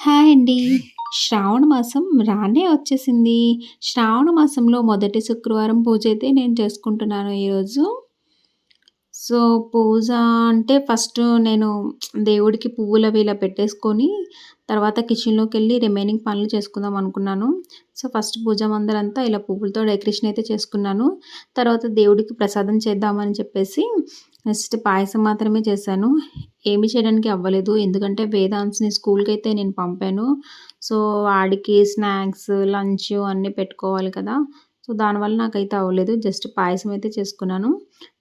Hi అండి. శ్రావణ మాసం రానే వచ్చేసింది. శ్రావణ మాసంలో మొదటి శుక్రవారం పూజ అయితే నేను చేసుకుంటున్నాను ఈరోజు. సో, పూజ అంటే ఫస్ట్ నేను దేవుడికి పువ్వులు అవి ఇలా పెట్టేసుకొని, తర్వాత కిచెన్లోకి వెళ్ళి రిమైనింగ్ పనులు చేసుకుందాం అనుకున్నాను. సో, ఫస్ట్ పూజ మందరంతా ఇలా పువ్వులతో డెకరేషన్ అయితే చేసుకున్నాను. తర్వాత దేవుడికి ప్రసాదం చేద్దామని చెప్పేసి నెక్స్ట్ పాయసం మాత్రమే చేశాను. ఏమి చేయడానికి అవ్వలేదు. ఎందుకంటే వేదాంత్ని స్కూల్కి అయితే నేను పంపాను. సో, వాడికి స్నాక్స్, లంచ్ అన్నీ పెట్టుకోవాలి కదా! సో, దానివల్ల నాకైతే అవ్వలేదు. జస్ట్ పాయసం అయితే చేసుకున్నాను.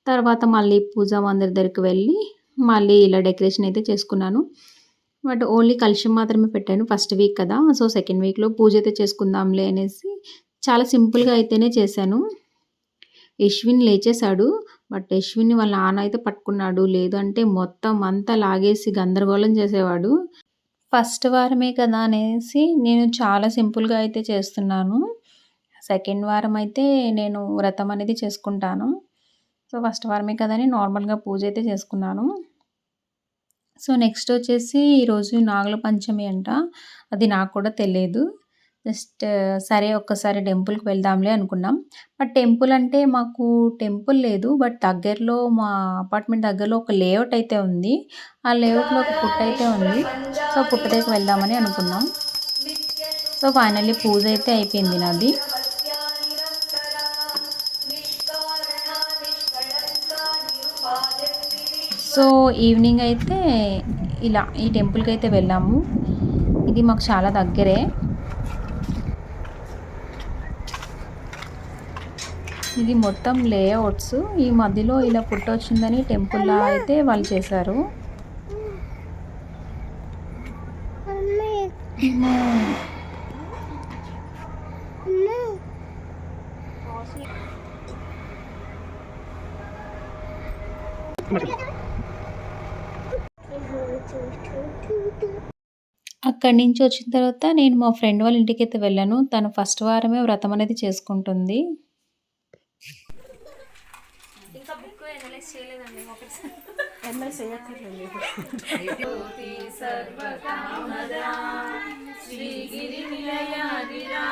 తర్వాత మళ్ళీ పూజా మందిర్ దగ్గరికి వెళ్ళి, మళ్ళీ ఇలా డెకరేషన్ అయితే చేసుకున్నాను. బట్ ఓన్లీ కలిసి మాత్రమే పెట్టాను. ఫస్ట్ వీక్ కదా! సో, సెకండ్ వీక్‌లో పూజ అయితే చేసుకుందాంలే అనేసి చాలా సింపుల్‌గా అయితేనే చేశాను. యశ్విన్ లేచేశాడు బట్ యశ్విన్‌ని వాళ్ళ నాన్న అయితే పట్టుకున్నాడు. లేదంటే మొత్తం అంతా లాగేసి గందరగోళం చేసేవాడు. ఫస్ట్ వారమే కదా అనేసి నేను చాలా సింపుల్‌గా అయితే చేస్తున్నాను. సెకండ్ వారం అయితే నేను వ్రతం అనేది చేసుకుంటాను. సో, ఫస్ట్ వారమే కదా నార్మల్‌గా పూజ అయితే చేసుకున్నాను. సో, నెక్స్ట్ వచ్చేసి ఈరోజు నాగుల పంచమి అంట. అది నాకు కూడా తెలియదు జస్ట్ సరే ఒక్కసారి టెంపుల్‌కి వెళ్దాంలే అనుకున్నాం. బట్ టెంపుల్ అంటే మాకు టెంపుల్ లేదు. బట్ దగ్గరలో మా అపార్ట్మెంట్ దగ్గరలో ఒక లేఅవుట్ అయితే ఉంది. ఆ లేఅవుట్‌లో ఒక పుట్ట అయితే ఉంది. సో, పుట్ట దగ్గరికి వెళ్దామని అనుకున్నాం. సో, ఫైనల్లీ పూజ అయితే అయిపోయింది నాది. సో, ఈవినింగ్ అయితే ఇలా ఈ టెంపుల్‌కి అయితే వెళ్ళాము. ఇది మాకు చాలా దగ్గరే. ఇది మొత్తం లేఅవుట్స్. ఈ మధ్యలో ఇలా పుట్టొచ్చిందని టెంపుల్‌లా అయితే వాళ్ళు చేశారు. అక్కడి నుంచి వచ్చిన తర్వాత నేను మా ఫ్రెండ్ వాళ్ళ ఇంటికైతే వెళ్ళాను. తను ఫస్ట్ వారమే వ్రతం అనేది చేసుకుంటుంది. ఇంకా బుక్ అనలైజ్ చేయలేదండి ఒకసారి అనలైజ్ చేయక్కర్లేదు శ్రీగిరి నిలయ నిరామయ సర్వమంగళ